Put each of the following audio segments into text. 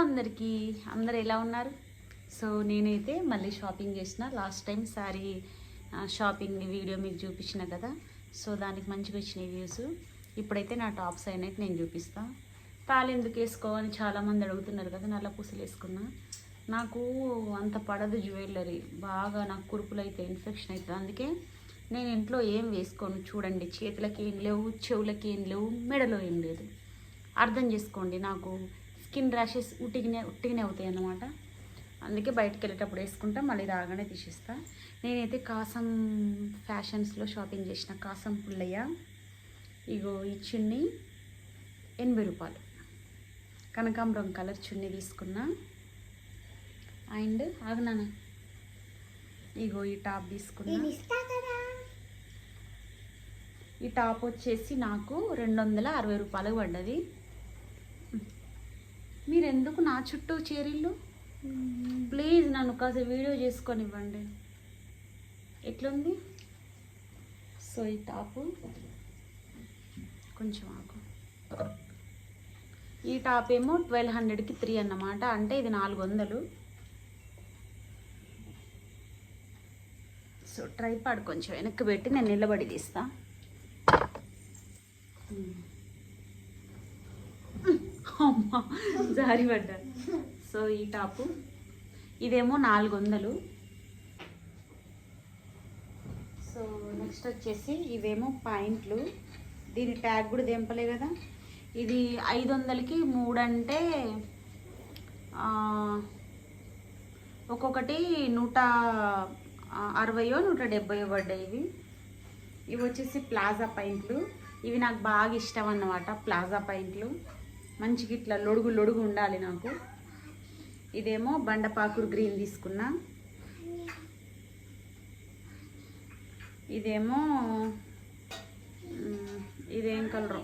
అందరికీ అందరు ఎలా ఉన్నారు? సో నేనైతే మళ్ళీ షాపింగ్ చేసిన. Last time sorry shopping video మీకు చూపించిన కదా. సో దానికి మంచిగా వచ్చినాయి వ్యూస్ ఇప్పుడైతే నా టాప్స్ అయినట్టు నేను చూపిస్తా. తాళి ఎందుకు వేసుకోవని చాలామంది అడుగుతున్నారు కదా నల్ల పూసలు వేసుకున్నా. నాకు అంత పడదు జ్యువెలరీ బాగా నాకు కురుపులు అయితే ఇన్ఫెక్షన్ అవుతుంది అందుకే నేను ఇంట్లో ఏం వేసుకోను చూడండి. చేతులకి ఏం లేవు చెవులకి ఏం లేవు మెడలో ఏం లేదు. అర్థం చేసుకోండి నాకు. స్కిన్ ర్యాషెస్ ఉట్టిగానే ఉట్టిగానే అవుతాయి అన్నమాట అందుకే బయటకు వెళ్ళేటప్పుడు వేసుకుంటా మళ్ళీ రాగానే తీసేస్తా. నేనైతే కాసం ఫ్యాషన్స్లో షాపింగ్ చేసిన కాసం పుల్లయ్య ఇగో ఈ చున్నీ ఎనభై రూపాయలు. కనకాంబరం కలర్ చున్నీ తీసుకున్నా. అండ్ ఆగనానా ఇగో ఈ టాప్ తీసుకున్నా. ఈ టాప్ వచ్చేసి నాకు రెండు వందల అరవై రూపాయలకు పడ్డది. మీరు ఎందుకు నా చుట్టూ చేరిల్లు? ప్లీజ్ నన్ను కాసేపు వీడియో చేసుకొని ఇవ్వండి ఎట్లుంది? సో ఈ టాపు. కొంచెం ఆకు ఈ టాప్ ఏమో ట్వెల్వ్ హండ్రెడ్కి త్రీ అన్నమాట. అంటే ఇది నాలుగు వందలు. సో ట్రైపాడ్ కొంచెం వెనక్కి పెట్టి నేను నిలబడి తీస్తాను అమ్మా జారి సో ఈ టాపు. ఇదేమో నాలుగు వందలు సో నెక్స్ట్ వచ్చేసి ఇవేమో పాయింట్లు. దీని ట్యాగ్ కూడా దింపలే కదా. ఇది ఐదు వందలకి మూడు అంటే ఒక్కొక్కటి నూట అరవయో నూట డెబ్బయో పడ్డాయి ఇవి. ఇవి వచ్చేసి ప్లాజా పైంట్లు ఇవి నాకు బాగా ఇష్టం అన్నమాట ప్లాజా పైంట్లు మంచిగా ఇట్లా లొడుగు లొడుగు ఉండాలి నాకు. ఇదేమో బండపాకురు గ్రీన్ తీసుకున్నా. ఇదేమో ఇదేం కలరు?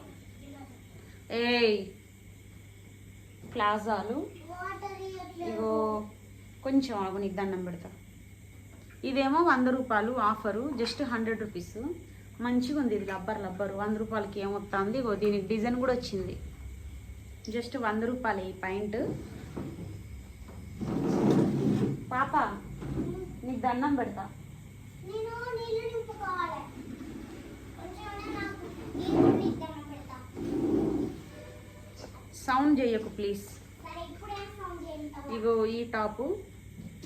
ఏయ్ ప్లాజాలు. ఇగో కొంచెం ఆగు నీకు దండం పెడతా. ఇదేమో వంద రూపాయలు ఆఫరు జస్ట్ హండ్రెడ్ రూపీస్. మంచిగా ఉంది ఇది లబ్బర్ లబ్బరు. వంద రూపాయలకి ఏమొస్తుంది ఇగో దీనికి డిజైన్ కూడా వచ్చింది. జస్ట్ వంద రూపాయలు ఈ పాయింట్. పాప నీకు దండం పెడతా. సౌండ్ చేయకు ప్లీజ్ ఇగో ఈ టాపు.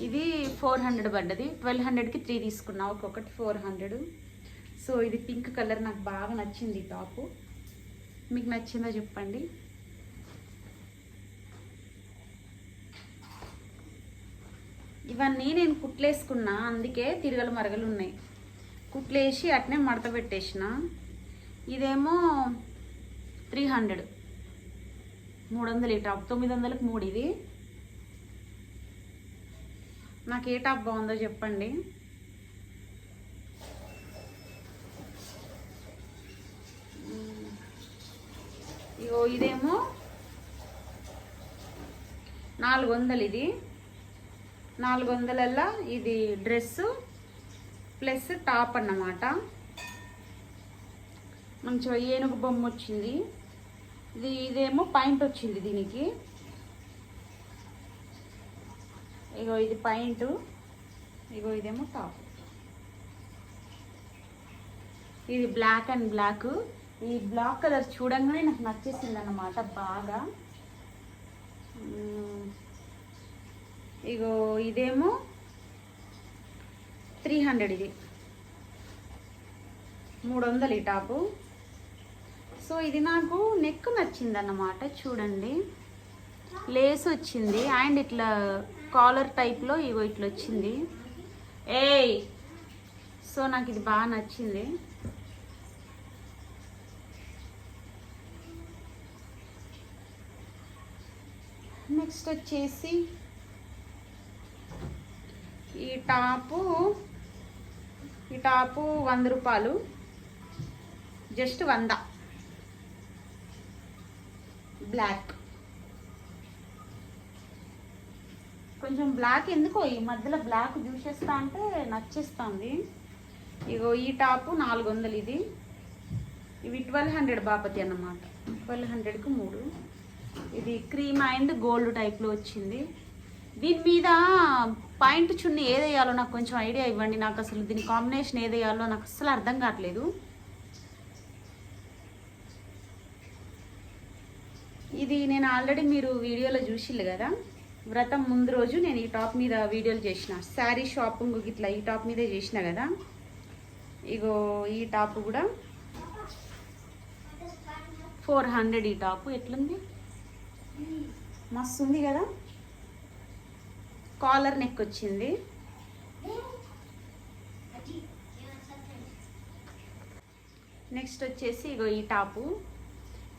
ఇది ఫోర్ హండ్రెడ్ పడ్డది. ట్వెల్వ్ హండ్రెడ్కి త్రీ తీసుకున్నా. ఒక్కొక్కటి ఫోర్ హండ్రెడ్. సో ఇది పింక్ కలర్ నాకు బాగా నచ్చింది ఈ టాపు. మీకు నచ్చిందో చెప్పండి? ఇవన్నీ నేను కుట్లేసుకున్నా అందుకే తిరగలు మరగలు ఉన్నాయి. కుట్లేసి అట్నే మడత పెట్టేసిన. ఇదేమో త్రీ హండ్రెడ్. మూడు వందలు ఈ టాప్ తొమ్మిది వందలకు మూడు ఇది. నాకు ఏ టాప్ బాగుందో చెప్పండి. ఇగో ఇదేమో నాలుగు వందలు ఇది. నాలుగు వందలల్లా ఇది డ్రెస్సు ప్లస్ టాప్ అన్నమాట. మంచిగా ఏనుగు బొమ్మ వచ్చింది. ఇది ఇదేమో పాయింట్ వచ్చింది దీనికి. ఇగో ఇది పాయింట్ ఇగో ఇదేమో టాప్. ఇది బ్లాక్ అండ్ బ్లాక్. ఈ బ్లాక్ కలర్ చూడంగానే నాకు నచ్చేసింది అన్నమాట బాగా ఇగో ఇదేమో త్రీ హండ్రెడ్ ఇది. మూడు వందలు ఈ టాపు. సో ఇది నాకు నెక్ నచ్చింది అన్నమాట చూడండి. లేస్ వచ్చింది అండ్ ఇట్లా కాలర్ టైప్లో ఇగో ఇట్లా వచ్చింది. ఏయ్! సో నాకు ఇది బాగా నచ్చింది. నెక్స్ట్ వచ్చేసి టాపు ఈ టాపు వంద రూపాయలు. జస్ట్ వంద. బ్లాక్. కొంచెం బ్లాక్ ఎందుకో ఈ మధ్యలో బ్లాక్ చూసేస్తా అంటే నచ్చేస్తుంది. ఇగో ఈ టాపు నాలుగు వందలు ఇది. ఇవి ట్వెల్వ్ హండ్రెడ్ బాపతి అన్నమాట. ట్వెల్వ్ హండ్రెడ్కి మూడు. ఇది క్రీమ్ అండ్ గోల్డ్ టైప్లో వచ్చింది. దీని మీద పాయింట్ చున్ని ఏదేయాలో నాకు కొంచెం ఐడియా ఇవ్వండి. నాకు అసలు దీని కాంబినేషన్ ఏదేయాలో నాకు అసలు అర్థం కావట్లేదు. ఇది నేను ఆల్రెడీ మీరు వీడియోలో చూసిల్లు కదా? వ్రతం ముందు రోజు నేను ఈ టాప్ మీద వీడియోలు చేసిన. శారీ షాపింగ్ ఇట్లా ఈ టాప్ మీదే చేసిన కదా? ఇగో ఈ టాప్ కూడా ఫోర్ హండ్రెడ్ ఈ టాప్. ఎట్లుంది? మస్తు ఉంది కదా? కాలర్ నెక్ వచ్చింది. నెక్స్ట్ వచ్చేసి ఇగో ఈ టాపు.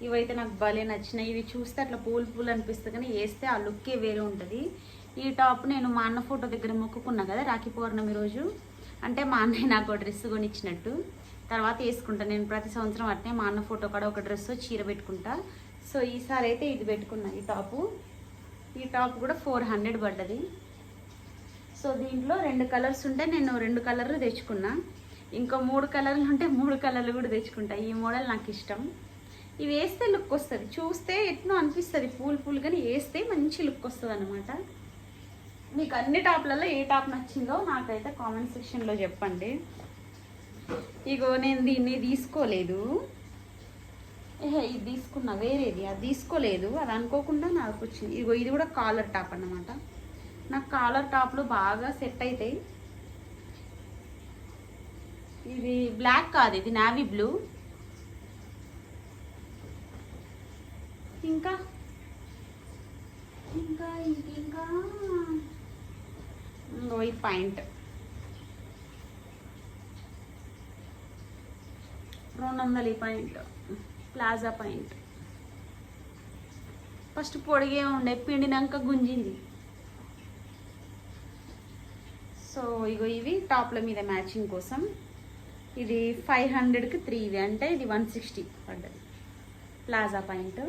ఇవైతే నాకు భలే నచ్చినాయి. ఇవి చూస్తే అట్లా పూలు పూలు అనిపిస్తుంది కానీ వేస్తే ఆ లుక్కే వేరే ఉంటుంది. ఈ టాప్ నేను మా అన్న ఫోటో దగ్గర మొక్కుకున్నా కదా రాఖీ పౌర్ణమి రోజు. అంటే మా అన్నయ్య నాకు డ్రెస్ కొనిచ్చినట్టు. తర్వాత వేసుకుంటాను నేను ప్రతి సంవత్సరం అట్నే మా అన్న ఫోటో కూడా ఒక డ్రెస్ చీర పెట్టుకుంటా. సో ఈసారి అయితే ఇది పెట్టుకున్నా ఈ టాపు. ఈ టాప్ కూడా ఫోర్ హండ్రెడ్ పడ్డది. సో దీంట్లో రెండు కలర్స్ ఉంటే నేను రెండు కలర్లు తెచ్చుకున్నా. ఇంకా మూడు కలర్లు ఉంటే మూడు కలర్లు కూడా తెచ్చుకుంటా. ఈ మోడల్ నాకు ఇష్టం. ఇవి వేస్తే లుక్ వస్తుంది. చూస్తే ఎట్నో అనిపిస్తుంది పూలు పూలు కానీ వేస్తే మంచి లుక్ వస్తుంది అనమాట మీకు అన్ని టాప్లలో ఏ టాప్ నచ్చిందో నాకైతే కామెంట్ సెక్షన్లో చెప్పండి. ఇగో నేను దీన్ని తీసుకోలేదు. ఏహే ఇది తీసుకున్నా వేరేది. అది తీసుకోలేదు. అది అనుకోకుండా నాకు వచ్చింది. ఇగో ఇది కూడా కాలర్ టాప్ అన్నమాట. నాకు కాలర్ టాప్లు బాగా సెట్ అవుతాయి ఇది బ్లాక్ కాదు ఇది నావీ బ్లూ. ఇంకా? ఇంకా ఇంకా ఇంకో ఈ పాయింట్. రెండు వందల ఈ పాయింట్. Plaza point. ఫస్ట్ పొడిగే ఉండే పిండినాక గుంజింది. సో ఇగో ఇవి టాప్ల మీద మ్యాచింగ్ కోసం. ఇది ఫైవ్ హండ్రెడ్కి త్రీ ఇవి. అంటే ఇది వన్ సిక్స్టీ పడ్డది. Plaza point.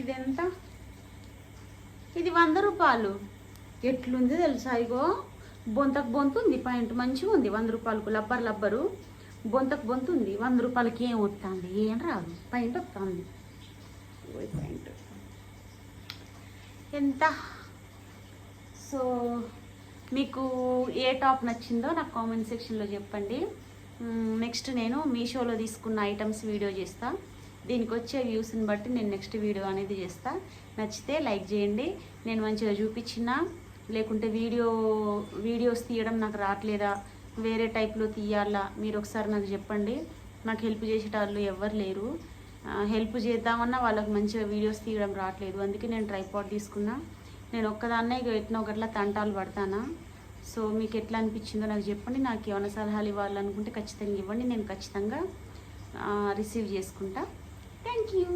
ఇది ఎంత ఇది వంద రూపాయలు. ఎట్లుంది తెలుసా ఇగో? బొంతకు బొంతు ఉంది పాయింట్. మంచిగా ఉంది వంద రూపాయలకు. లబ్బర్ లబ్బరు. బొంతకు బొంతు ఉంది. వంద రూపాయలకి ఏం వస్తుంది ఏం రాదు. పాయింట్ వస్తుంది పాయింట్. ఎంత? సో మీకు ఏ టాప్ నచ్చిందో నాకు కామెంట్ సెక్షన్లో చెప్పండి. నెక్స్ట్ నేను మీషోలో తీసుకున్న ఐటమ్స్ వీడియో చేస్తా. దీనికి వచ్చే వ్యూస్ని బట్టి నేను నెక్స్ట్ వీడియో అనేది చేస్తా. నచ్చితే లైక్ చేయండి. నేను మంచిగా చూపించిన లేకుంటే వీడియో వీడియోస్ తీయడం నాకు రావట్లేదా వేరే టైప్లో తీయాలా? మీరు ఒకసారి నాకు చెప్పండి. నాకు హెల్ప్ చేసేటోళ్ళు ఎవ్వరు లేరు. హెల్ప్ చేద్దామన్నా వాళ్ళకి మంచిగా వీడియోస్ తీయడం రావట్లేదు. అందుకే నేను ట్రైపాడ్ తీసుకున్నా. నేను ఒక్కదాన్నే ఇక ఎట్నో ఒకట్లా తంటాలు పడతానా. సో మీకు ఎట్లా అనిపించిందో నాకు చెప్పండి. నాకు ఏమైనా సలహాలు ఇవ్వాలనుకుంటే ఖచ్చితంగా ఇవ్వండి. నేను ఖచ్చితంగా రిసీవ్ చేసుకుంటా. Thank you